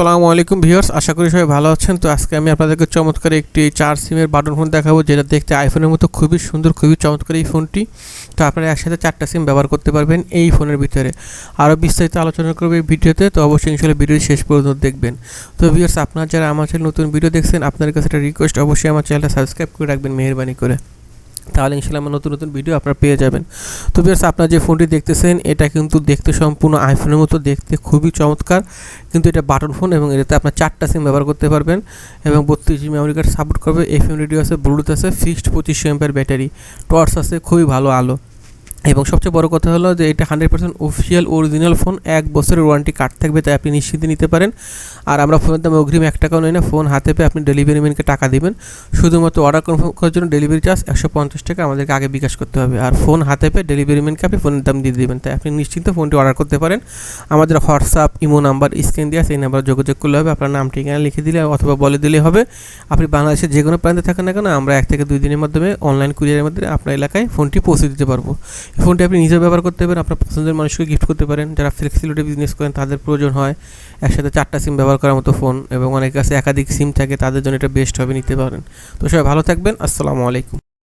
আসসালামু আলাইকুম ভিউয়ার্স, আশা করি সবাই ভালো আছেন। তো আজকে আমি আপনাদেরকে চমৎকার একটি চার সিমের বাটন ফোন দেখাবো, যেটা দেখতে আইফোনের মতো খুবই সুন্দর, খুবই চমৎকার এই ফোনটি। তো আপনারা একসাথে চারটা সিম ব্যবহার করতে পারবেন এই ফোনের ভিতরে। আরও বিস্তারিত আলোচনা করবে এই ভিডিওতে, তো অবশ্যই ইনশাল্লাহ ভিডিও শেষ পর্যন্ত দেখবেন। তো ভিউয়ার্স, আপনারা যারা আমার নতুন ভিডিও দেখছেন, আপনাদের কাছে একটা রিকোয়েস্ট অবশ্যই আমার চ্যানেলটা সাবস্ক্রাইব করে রাখবেন, মেহরবানি করে। তাহলে ইনশাল্লাহ নতুন নতুন ভিডিও আপনারা পেয়ে যাবেন। তো বিয়ার্স আপনারা যে ফোনটি দেখতেছেন, এটা কিন্তু দেখতে সম্পূর্ণ আইফোনের মতো, দেখতে খুবই চমৎকার। কিন্তু এটা বাটন ফোন এবং এটাতে আপনার চারটা সিম ব্যবহার করতে পারবেন এবং বত্রিশ জিবি মেমোরি কার্ড সাপোর্ট করবে। এফএম রেডিও আছে ব্লুটুথ আছে ফিক্সড পঁচিশ এমপের ব্যাটারি টর্চ আছে, খুবই ভালো আলো। এবং সবচেয়ে বড় কথা হলো যে এটা hundred percent official original phone এক বছরের ওয়ারেন্টি কার্ড থাকবে, তাই আপনি নিশ্চিন্তে নিতে পারেন। আর আমরা ফোনের দাম অগ্রিম এক টাকাও নেই না ফোন হাতে পেয়ে আপনি ডেলিভারি ম্যানকে টাকা দেবেন। শুধুমাত্র অর্ডার কনফার্ম করার জন্য ডেলিভারি চার্জ একশো পঞ্চাশ টাকা আমাদেরকে আগে বিকাশ করতে হবে। আর ফোন হাতে পেয়ে ডেলিভারি ম্যানকে আপনি ফোনের দাম দিয়ে দেবেন, তাই আপনি নিশ্চিন্তে ফোনটি অর্ডার করতে পারেন। আমাদের হোয়াটসঅ্যাপ ইমো নাম্বার স্ক্রিন দেওয়া সেই নাম্বার যোগাযোগ করলে হবে, আপনার নাম ঠিকানা লিখে দিলে অথবা বলে দিলে হবে। আপনি বাংলাদেশের যে কোনো প্রান্তে থাকেন না কেন, আমরা এক থেকে দুই দিনের মাধ্যমে অনলাইন কুরিয়ারের মাধ্যমে আপনার এলাকায় ফোনটি পৌঁছে দিতে পারব। ফোনটি আপনি নিজে ব্যবহার করতে পারেন, আপনার পছন্দের মানুষকে গিফট করতে পারেন। যারা ফ্লেক্সিবিলিটি বিজনেস করেন, তাদের প্রয়োজন হয় একসাথে চারটা সিম ব্যবহার করার মতো ফোন এবং অনেক কাছে একাধিক সিম থাকে, তাদের জন্য এটা বেস্ট হবে, নিতে পারেন। তো সবাই ভালো থাকবেন, আসসালামু আলাইকুম।